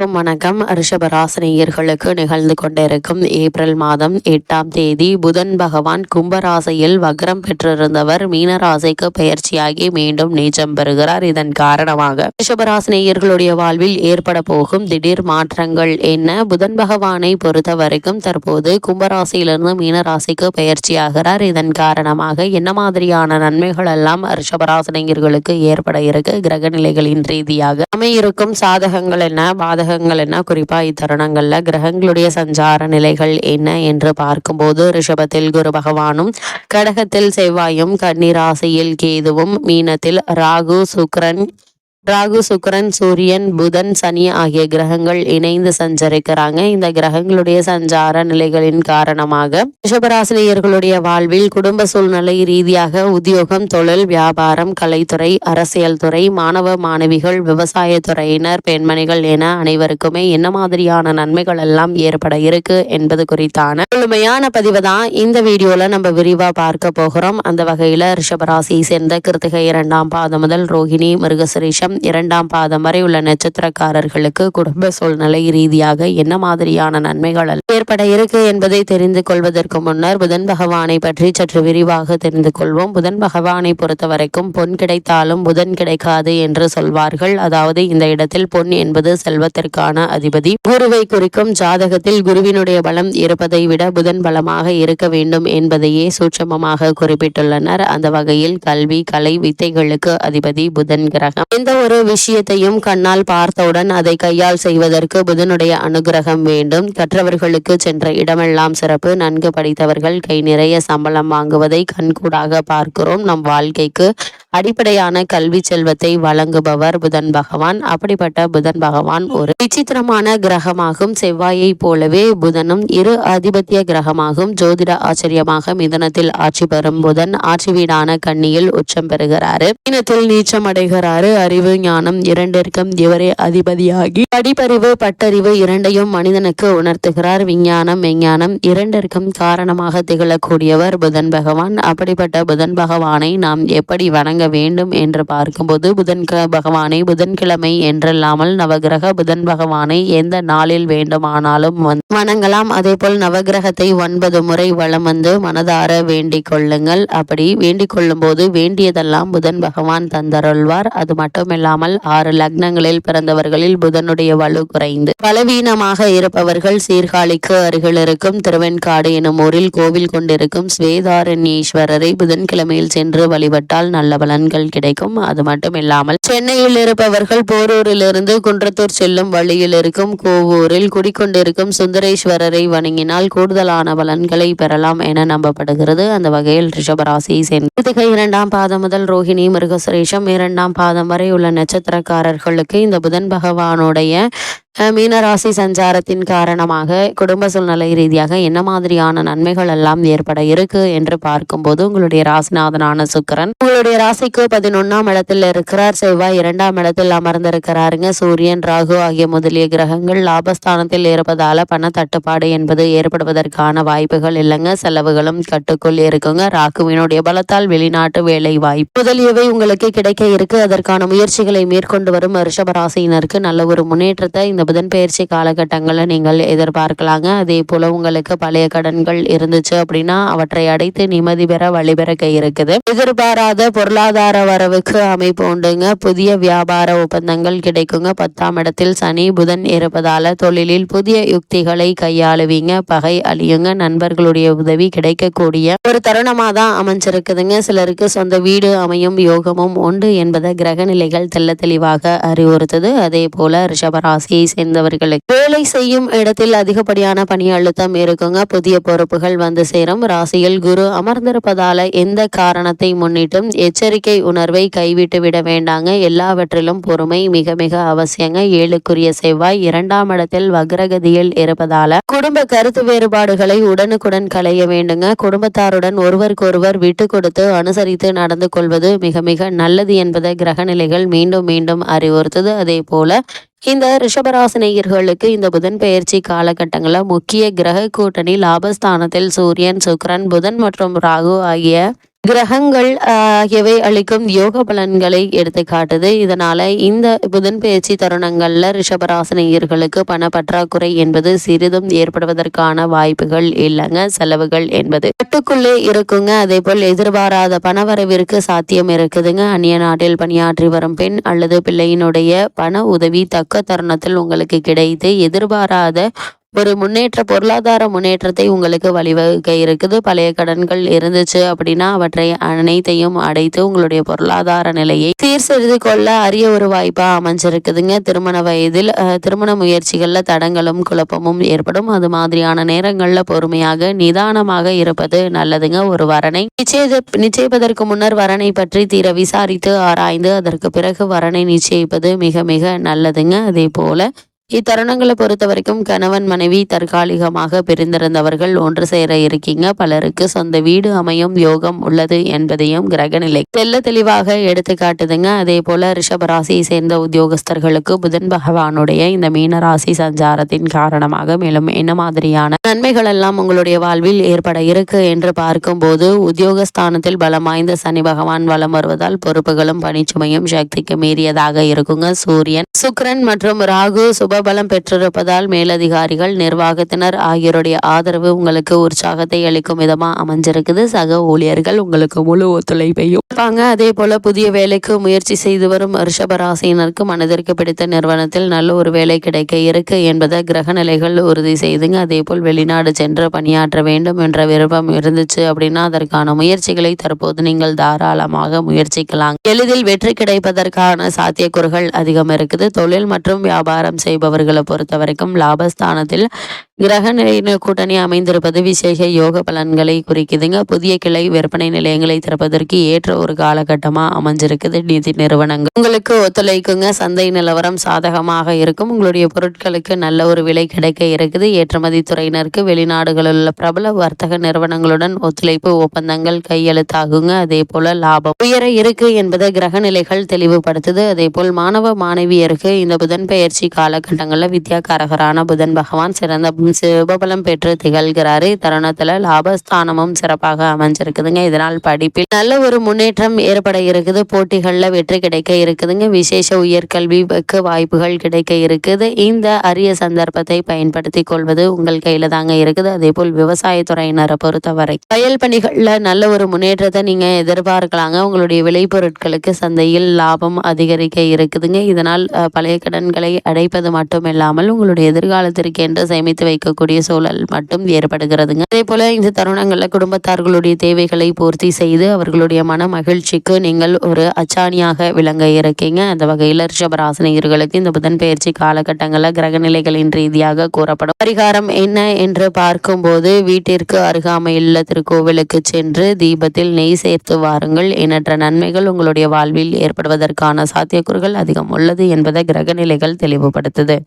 அனைவருக்கும் வணக்கம். ரிஷபராசினியர்களுக்கு நிகழ்ந்து கொண்டிருக்கும் ஏப்ரல் மாதம் எட்டாம் தேதி புதன் பகவான் கும்பராசையில் வக்ரம் பெற்றிருந்தவர் மீனராசைக்கு பயிற்சியாகி மீண்டும் நீச்சம் பெறுகிறார். இதன் காரணமாக ரிஷபராசினியர்களுடைய வாழ்வில் ஏற்பட போகும் திடீர் மாற்றங்கள் என்ன? புதன் பகவானை பொறுத்த வரைக்கும் தற்போது கும்பராசியிலிருந்து மீனராசிக்கு பயிற்சியாகிறார் இதன் காரணமாக என்ன மாதிரியான நன்மைகள் எல்லாம் ரிஷபராசினியர்களுக்கு ஏற்பட இருக்கு? கிரக நிலைகளின் ரீதியாக அமையிருக்கும் சாதகங்கள் என்ன? கிரகங்கள் என்ன? குறிப்பா இத்தருணங்கள்ல கிரகங்களுடைய சஞ்சார நிலைகள் என்ன என்று பார்க்கும்போது ரிஷபத்தில் குரு பகவானும் கடகத்தில் செவ்வாயும் கன்னிராசியில் கேதுவும் மீனத்தில் ராகு சுக்ரன் ராகு சுக்கரன் சூரியன் புதன் சனி ஆகிய கிரகங்கள் இணைந்து சஞ்சரிக்கிறாங்க. இந்த கிரகங்களுடைய சஞ்சார நிலைகளின் காரணமாக ரிஷபராசினியர்களுடைய வாழ்வில் குடும்ப சூழ்நிலை ரீதியாக உத்தியோகம் தொழில் வியாபாரம் கலைத்துறை அரசியல் துறை மாணவ மாணவிகள் விவசாய துறையினர் பெண்மணிகள் என அனைவருக்குமே என்ன மாதிரியான நன்மைகள் எல்லாம் ஏற்பட இருக்கு என்பது குறித்தான முழுமையான பதிவு தான் இந்த வீடியோல நம்ம விரிவா பார்க்க போகிறோம். அந்த வகையில ரிஷபராசியை சேர்ந்த கிருத்திகை இரண்டாம் பாதம் முதல் ரோஹிணி மிருகசுரீஷம் மேஷம் இரண்டாம் பாதம் வரை உள்ள நட்சத்திரக்காரர்களுக்கு குடும்ப சூழ்நிலை ரீதியாக என்ன மாதிரியான நன்மைகள் ஏற்பட இருக்கு என்பதை தெரிந்து கொள்வதற்கு முன்னர் புதன் பகவானை பற்றி சற்று விரிவாக தெரிந்து கொள்வோம். புதன் பகவானை பொறுத்த வரைக்கும் பொன் கிடைத்தாலும் புதன் கிடைக்காது என்று சொல்வார்கள். அதாவது இந்த இடத்தில் பொன் என்பது செல்வத்திற்கான அதிபதி. குருவை குறிக்கும் ஜாதகத்தில் குருவினுடைய பலம் இருப்பதை விட புதன் பலமாக இருக்க வேண்டும் என்பதையே சூட்சமமாக குறிப்பிட்டுள்ளனர். அந்த வகையில் கல்வி கலை வித்தைகளுக்கு அதிபதி புதன் கிரகம். எந்த ஒரு விஷயத்தையும் கண்ணால் பார்த்தவுடன் அதை கையால் செய்வதற்கு புதனுடைய அனுகிரகம் வேண்டும். கற்றவர்களுக்கு சென்ற இடமெல்லாம் சிறப்பு. நன்கு படித்தவர்கள் கை நிறைய சம்பளம் வாங்குவதை கண்கூடாக பார்க்கிறோம். நம் வாழ்க்கைக்கு அடிப்படையான கல்வி செல்வத்தை வழங்குபவர் புதன் பகவான். அப்படிப்பட்ட புதன் பகவான் ஒரு விசித்திரமான கிரகமாகும். செவ்வாயை போலவே புதனும் இரு ஆதிபத்திய கிரகமாகும். ஜோதிட ஆச்சரியமாக மிதனத்தில் ஆட்சி பெறும் புதன் ஆட்சி வீடான கண்ணியில் உச்சம் பெறுகிறாரு. மீனத்தில் நீச்சம் அடைகிறாரு. அறிவு ஞானம் இரண்டிற்கும் இவரே அதிபதியாகி படிப்பறிவு பட்டறிவு இரண்டையும் மனிதனுக்கு உணர்த்துகிறார். விஞ்ஞானம் மெஞ்ஞானம் இரண்டிற்கும் காரணமாக திகழக்கூடியவர் புதன் பகவான். அப்படிப்பட்ட புதன் பகவானை நாம் எப்படி வணங்க வணங்க வேண்டும் என்று பார்க்கும்போது புதன் பகவானை புதன்கிழமை என்றல்லாமல் நவகிரக புதன் பகவானை எந்த நாளில் வேண்டுமானாலும் வணங்கலாம். அதே போல் நவகிரகத்தை ஒன்பது முறை வளம் வந்து மனதார வேண்டிக் கொள்ளுங்கள். அப்படி வேண்டிக் கொள்ளும் போது வேண்டியதெல்லாம் புதன் பகவான் தந்தருள்வார். அது மட்டுமில்லாமல் ஆறு லக்னங்களில் பிறந்தவர்களில் புதனுடைய வலு குறைந்து பலவீனமாக இருப்பவர்கள் சீர்காழிக்கு அருகில் இருக்கும் திருவெண்காடு எனும் ஊரில் கோவில் கொண்டிருக்கும் ஸ்வேதாரண்யேஸ்வரரை புதன்கிழமையில் சென்று வழிபட்டால் நல்ல பலன்கள் கிடைக்கும். அது மட்டும் இல்லாமல் சென்னையில் இருப்பவர்கள் போரூரிலிருந்து குன்றத்தூர் செல்லும் வழியில் இருக்கும் கோவூரில் குடிக்கொண்டிருக்கும் சுந்தரேஸ்வரரை வணங்கினால் கூடுதலான பலன்களை பெறலாம் என நம்பப்படுகிறது. அந்த வகையில் ரிஷபராசியை சேர்ந்து இரண்டாம் பாதம் முதல் ரோஹிணி மிருகசுரேஷம் இரண்டாம் பாதம் வரை உள்ள நட்சத்திரக்காரர்களுக்கு இந்த புதன் பகவானுடைய மீனராசி சஞ்சாரத்தின் காரணமாக குடும்ப சூழ்நிலை ரீதியாக என்ன மாதிரியான நன்மைகள் எல்லாம் ஏற்பட இருக்கு என்று பார்க்கும்போது உங்களுடைய ராசிநாதனான சுக்கரன். உங்களுடைய ராசிக்கு பதினொன்னாம் இடத்தில் இருக்கிறார். செவ்வாய் இரண்டாம் இடத்தில் அமர்ந்திருக்கிறாருங்க. சூரியன் ராகு ஆகிய முதலிய கிரகங்கள் லாபஸ்தானத்தில் இருப்பதால பண தட்டுப்பாடு என்பது ஏற்படுவதற்கான வாய்ப்புகள் இல்லைங்க. செலவுகளும் கட்டுக்குள் இருக்குங்க. ராகுவினுடைய பலத்தால் வெளிநாட்டு வேலை வாய்ப்பு முதலியவை உங்களுக்கு கிடைக்க இருக்கு. அதற்கான முயற்சிகளை மேற்கொண்டு வரும் ரிஷபராசியினருக்கு நல்ல ஒரு முன்னேற்றத்தை இந்த புதன் பயிற்சி காலகட்டங்களில் நீங்கள் எதிர்பார்க்கலாங்க. அதே போல் உங்களுக்கு பழைய கடன்கள் இருந்துச்சு அப்படின்னா அவற்றை அடைத்து நிம்மதி பெற வழிபெறக்க இருக்குது. எதிர்பாராத பொருளாதார வரவுக்கு அமைப்பு உண்டுங்க. புதிய வியாபார ஒப்பந்தங்கள் கிடைக்குங்க. பத்தாம் இடத்தில் சனி புதன் இருப்பதால தொழிலில் புதிய யுக்திகளை கையாளுவீங்க. பகை அழியுங்க. நண்பர்களுடைய உதவி கிடைக்கக்கூடிய ஒரு தருணமாக தான் அமைஞ்சிருக்குதுங்க. சிலருக்கு சொந்த வீடு அமையும் யோகமும் உண்டு என்பதை கிரக நிலைகள் தெல்ல தெளிவாக அறிவுறுத்தது. அதே போல ரிஷபராசியை சேர்ந்தவர்களுக்கு. வேலை செய்யும் இடத்தில் அதிகப்படியான பணி அழுத்தம் இருக்குங்க. புதிய பொறுப்புகள் வந்து சேரும். ராசியில் குரு அமர்ந்திருப்பதால எந்த காரணத்தை முன்னிட்டும் எச்சரிக்கை உணர்வை கைவிட்டு விட வேண்டாங்க. எல்லாவற்றிலும் பொறுமை மிக மிக அவசியங்க. ஏழுக்குரிய செவ்வாய் இரண்டாம் இடத்தில் வக்ரகதியில் இருப்பதால குடும்ப கருத்து வேறுபாடுகளை உடனுக்குடன் களைய வேண்டுங்க. குடும்பத்தாருடன் ஒருவருக்கொருவர் விட்டு கொடுத்து அனுசரித்து நடந்து கொள்வது மிக மிக நல்லது என்பதை கிரகநிலைகள் மீண்டும் மீண்டும் அறிவுறுத்தது. அதே போல இந்த ரிஷபராசினியர்களுக்கு இந்த புதன் பயிற்சி காலகட்டங்களில் முக்கிய கிரக கூட்டணி லாபஸ்தானத்தில் சூரியன் சுக்ரன் புதன் மற்றும் ராகு ஆகிய கிரகங்கள் ஆகியவை அளிக்கும் யோக பலன்களை எடுத்து காட்டுது. இதனால இந்த புதன் பயிற்சி தருணங்கள்ல ரிஷபராசினியர்களுக்கு பண பற்றாக்குறை என்பது சிறிதும் ஏற்படுவதற்கான வாய்ப்புகள் இல்லைங்க செலவுகள் என்பது. கட்டுக்குள்ளே இருக்குங்க அதே போல் எதிர்பாராத பணவரவிற்கு சாத்தியம் இருக்குதுங்க. அந்நிய நாட்டில் பணியாற்றி வரும் பெண் அல்லது பிள்ளையினுடைய பண உதவி தக்க தருணத்தில் உங்களுக்கு கிடைத்து எதிர்பாராத ஒரு முன்னேற்ற பொருளாதார முன்னேற்றத்தை உங்களுக்கு வழிவகுக்க இருக்குது. பழைய கடன்கள் இருந்துச்சு அப்படின்னா அவற்றை அனைத்தையும் அடைத்து உங்களுடைய பொருளாதார நிலையை சீர் செய்து கொள்ள அரிய ஒரு வாய்ப்பா அமைஞ்சிருக்குதுங்க. திருமண வயதில் திருமண முயற்சிகள்ல தடங்களும் குழப்பமும் ஏற்படும். அது மாதிரியான நேரங்கள்ல பொறுமையாக நிதானமாக இருப்பது நல்லதுங்க. ஒரு வரனை நிச்சய நிச்சயிப்பதற்கு முன்னர் வரனை பற்றி தீர விசாரித்து ஆராய்ந்து அதற்கு பிறகு வரனை நிச்சயிப்பது மிக மிக நல்லதுங்க. அதே போல இத்தருணங்களை பொறுத்த வரைக்கும் கணவன் மனைவி தற்காலிகமாக பிரிந்திருந்தவர்கள் ஒன்று சேர இருக்கீங்க. பலருக்கு சொந்த வீடு அமையும் யோகம் உள்ளது என்பதையும் கிரகநிலை தெல்ல தெளிவாக எடுத்து காட்டுதுங்க. அதே போல ரிஷபராசியை சேர்ந்த உத்தியோகஸ்தர்களுக்கு புதன் பகவானுடைய இந்த மீனராசி சஞ்சாரத்தின் காரணமாக மேலும் என்ன மாதிரியான நன்மைகள் எல்லாம் உங்களுடைய வாழ்வில் ஏற்பட இருக்கு என்று பார்க்கும்போது உத்தியோகஸ்தானத்தில் பலம் வாய்ந்த சனி பகவான் வலம் வருவதால் பொறுப்புகளும் பணிச்சுமையும் சக்திக்கு மீறியதாக இருக்குங்க. சூரியன் சுக்ரன் மற்றும் ராகு சுப பலம் பெற்றிருப்பதால் மேலதிகாரிகள் நிர்வாகத்தினர் ஆகியோருடைய ஆதரவு உங்களுக்கு உற்சாகத்தை அளிக்கும் விதமா அமைஞ்சிருக்குது. சக ஊழியர்கள் உங்களுக்கு முழு ஒத்துழைப்பையும் இருப்பாங்க அதே போல புதிய வேலைக்கு முயற்சி செய்து வரும் ரிஷபராசினருக்கு மனதிற்கு பிடித்த நிறுவனத்தில் நல்ல ஒரு வேலை கிடைக்க இருக்கு என்பதை கிரக நிலைகள் உறுதி செய்துங்க. அதே போல் வெளிநாடு சென்று பணியாற்ற வேண்டும் என்ற விருப்பம் இருந்துச்சு அப்படின்னா அதற்கான முயற்சிகளை தற்போது நீங்கள் தாராளமாக முயற்சிக்கலாம். எளிதில் வெற்றி கிடைப்பதற்கான சாத்தியக்கூறுகள் அதிகம் இருக்குது. தொழில் மற்றும் வியாபாரம் செய்பவர் இருப்பவர்களை பொறுத்த வரைக்கும் லாபஸ்தானத்தில் கிரக நிலையின கூட்டணி அமைந்திருப்பது விசேஷ யோக பலன்களை குறிக்குதுங்க. புதிய கிளை விற்பனை நிலையங்களை திறப்பதற்கு ஏற்ற ஒரு காலகட்டமா அமைஞ்சிருக்குது நிதி நிறுவனங்கள். உங்களுக்கு ஒத்துழைக்குங்க. சந்தை நிலவரம் சாதகமாக இருக்கும். உங்களுடைய பொருட்களுக்கு நல்ல ஒரு விலை கிடைக்க இருக்குது. ஏற்றுமதி துறையினருக்கு வெளிநாடுகளில் உள்ள பிரபல வர்த்தக நிறுவனங்களுடன் ஒத்துழைப்பு ஒப்பந்தங்கள் கையெழுத்தாகுங்க. அதே போல லாபம். உயர இருக்கு என்பதை கிரக நிலைகள் தெளிவுபடுத்துது. அதே போல் மாணவ மாணவியருக்கு இந்த புதன் பயிற்சி காலகட்டங்களில் வித்யாகாரகரான புதன் பகவான் சிறந்த சிவபலம் பெற்று திகழ்கிறாரு. இத்தருணத்துல லாபஸ்தானமும் சிறப்பாக அமைஞ்சிருக்குதுங்க. இதனால் படிப்பில் நல்ல ஒரு முன்னேற்றம் ஏற்பட இருக்குது. போட்டிகள்ல வெற்றி கிடைக்க இருக்குதுங்க. விசேஷ உயர்கல்விக்கு வாய்ப்புகள் கிடைக்க இருக்குது. இந்த அரிய சந்தர்ப்பத்தை பயன்படுத்தி கொள்வது உங்கள் கையில தாங்க இருக்குது. அதே போல் விவசாயத்துறையினரை பொறுத்தவரை வயல் பணிகள்ல நல்ல ஒரு முன்னேற்றத்தை நீங்க எதிர்பார்க்கலாங்க. உங்களுடைய விளைபொருட்களுக்கு சந்தையில் லாபம் அதிகரிக்க இருக்குதுங்க. இதனால் பழைய கடன்களை அடைப்பது மட்டும் இல்லாமல் உங்களுடைய எதிர்காலத்திற்கு என்று சேமித்து வைக்க இருக்கக்கூடிய சூழல் மட்டும் ஏற்படுகிறதுங்க அதே போல இந்த தருணங்களில் குடும்பத்தார்களுடைய தேவைகளை பூர்த்தி செய்து அவர்களுடைய மன மகிழ்ச்சிக்கு நீங்கள் ஒரு அச்சாணியாக விளங்க இருக்கீங்க. அந்த வகையில் ரிஷபராசினியர்களுக்கு இந்த புதன் பயிற்சி காலகட்டங்களில் கிரகநிலைகளின் ரீதியாக கூறப்படும். பரிகாரம் என்ன என்று பார்க்கும்போது வீட்டிற்கு அருகாமையுள்ள திருக்கோவிலுக்கு சென்று தீபத்தில் நெய் சேர்த்து வாருங்கள். எண்ணற்ற நன்மைகள் உங்களுடைய வாழ்வில் ஏற்படுவதற்கான சாத்தியக்கூறுகள் அதிகம் உள்ளது என்பதை கிரகநிலைகள் தெளிவுபடுத்துது.